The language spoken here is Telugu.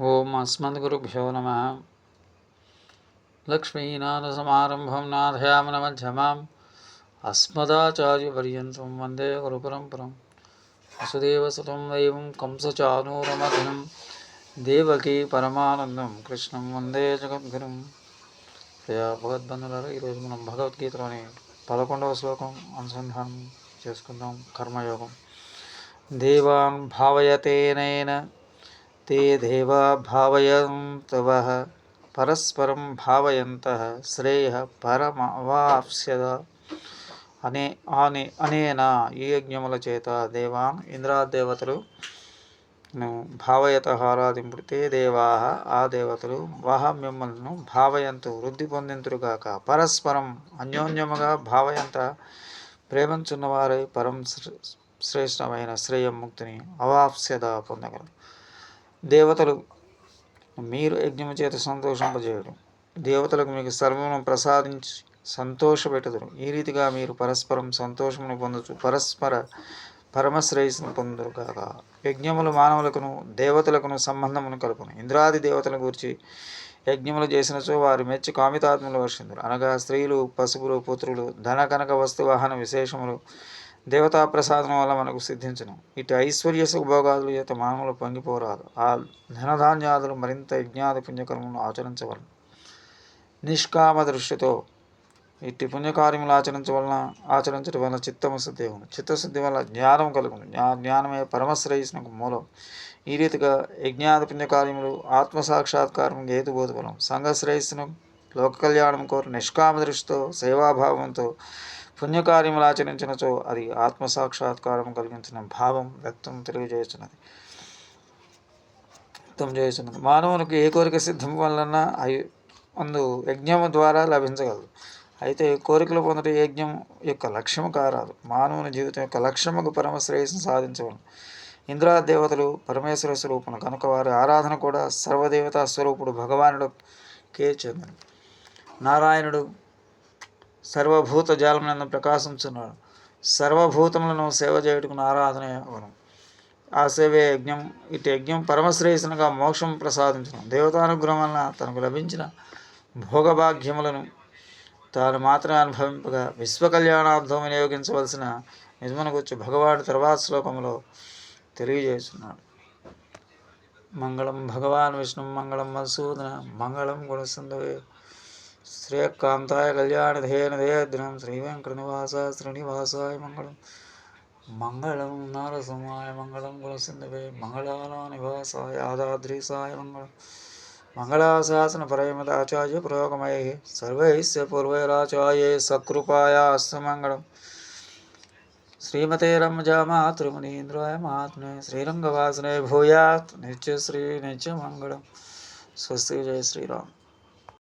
ఓం అస్మద్గురుభ్యో నమ. లక్ష్మీనాథసమారంభం నాథయామనమధ్యమాం. అస్మదాచార్యపర్యంతం వందే గురుపరంపరం. వసుదేవసుతం దైవం కంసచానూరమధనం దేవకీ పరమానందం కృష్ణం వందే జగద్గురుం. ప్రియా భగవద్బంధులారా ఈరోజు మనం భగవద్గీతలోని పదకొండవ శ్లోకం అనుసంధానం చేసుకుందాం. కర్మయోగం. దేవాన్ భావయతేనైన ते देवा भावयन्तवः పరస్పరం భావయంత శ్రేయ పరమవాప్స్యద అనే అనే అనేన ఈ యజ్ఞముల చేత దేవాన్ ఇంద్రాదేవతలు భావయత ఆరాధింపుడు తే దేవా ఆ దేవతలు వహ మిమ్మల్ని భావయంతు వృద్ధి పొందింతురుగాక పరస్పరం అన్యోన్యముగా భావయంత ప్రేమించున్నవారై పరం శ్రేష్టమైన శ్రేయం ముక్తిని అవాప్స్యద పొందగలరు దేవతలు మీరు యజ్ఞము చేత సంతోషింపజేయడం దేవతలకు మీకు సర్వమును ప్రసాదించి సంతోషపెట్టుదురు ఈ రీతిగా మీరు పరస్పరం సంతోషమును పొందచ్చు పరస్పర పరమశ్రేయస్సును పొందురు కాక యజ్ఞములు మానవులకును దేవతలకును సంబంధమును కలుపును. ఇంద్రాది దేవతల గురించి యజ్ఞములు చేసినచో వారు మెచ్చి కామితాత్మలు వర్షిందురు. అనగా స్త్రీలు పశువులు పుత్రులు ధన కనక వస్తువాహన విశేషములు దేవతా ప్రసాదం వల్ల మనకు సిద్ధించను. ఇటు ఐశ్వర్య సుభోగాదులు చేత మానవులు పొంగిపోరాదు. ఆ ధనధాన్యాదులు మరింత యజ్ఞాది పుణ్యకర్మలను ఆచరించవలను. నిష్కామ దృష్టితో ఇట్టి పుణ్యకార్యములు ఆచరించవలన ఆచరించడం వలన చిత్తము శుద్ధి అవును. చిత్తశుద్ధి వల్ల జ్ఞానం కలుగును. జ్ఞానమే పరమశ్రేయస్సునకు మూలం. ఈ రీతిగా యజ్ఞాది పుణ్యకార్యములు ఆత్మసాక్షాత్కారం హేతుబోధబలం. సంఘ శ్రేయస్సును లోక కళ్యాణం కోరు నిష్కామ దృష్టితో సేవాభావంతో పుణ్యకార్యములు ఆచరించినచో అది ఆత్మసాక్షాత్కారం కలిగించిన భావం వ్యక్తం తెలియజేస్తున్నది. వ్యక్తం చేస్తున్నది. మానవునికి ఏ కోరిక సిద్ధం వలన అయి అందు యజ్ఞము ద్వారా లభించగలదు. అయితే కోరికలు పొందట యజ్ఞం యొక్క లక్ష్యము కారాదు. మానవుని జీవితం యొక్క లక్ష్యముకు పరమ శ్రేయస్సును సాధించవలను ఇంద్రా దేవతలు పరమేశ్వర స్వరూపును కనుక వారి ఆరాధన కూడా సర్వదేవతా స్వరూపుడు భగవానుడు కే చెందిన నారాయణుడు సర్వభూత జాలమునందు ప్రకాశించున్నాడు. సర్వభూతములను సేవ చేయుటకు ఆరాధన వరం. ఆ సేవే యజ్ఞం. ఇటు యజ్ఞం పరమశ్రేయస్సునుగా మోక్షం ప్రసాదించడం దేవతానుగ్రహం వలన తనకు లభించిన భోగభాగ్యములను తాను మాత్రమే అనుభవింపగా విశ్వకళ్యాణార్థం వినియోగించవలసిన నిజమును గురించి భగవానుడు తర్వాత శ్లోకంలో తెలియజేస్తున్నాడు. మంగళం భగవాన్ విష్ణు మంగళం మధుసూదన మంగళం గుణసుందవే శ్రేయకాంతాయ కళ్యాణధేయనధేయద్రం శ్రీ వెంకటనివాస శ్రీనివాసాయ మంగళం మంగళం నారసింహాయ మంగళం గుణసింధవే మంగళాల నివాసాయ యాదాద్రీసాయ మంగళం మంగళాశాసన పరమదాచార్య ప్రయోగమయ సర్వైస్య పూర్వైరాచార్య సకృపాయా అస్తమంగళం శ్రీమతే శ్రీమతే రమజామాతృమునీంద్రాయ మహాత్మే శ్రీరంగవాసనే భూయాత్ నిత్య నిత్యశ్రీ నిత్యమంగళం స్వస్తి జయ శ్రీరామ్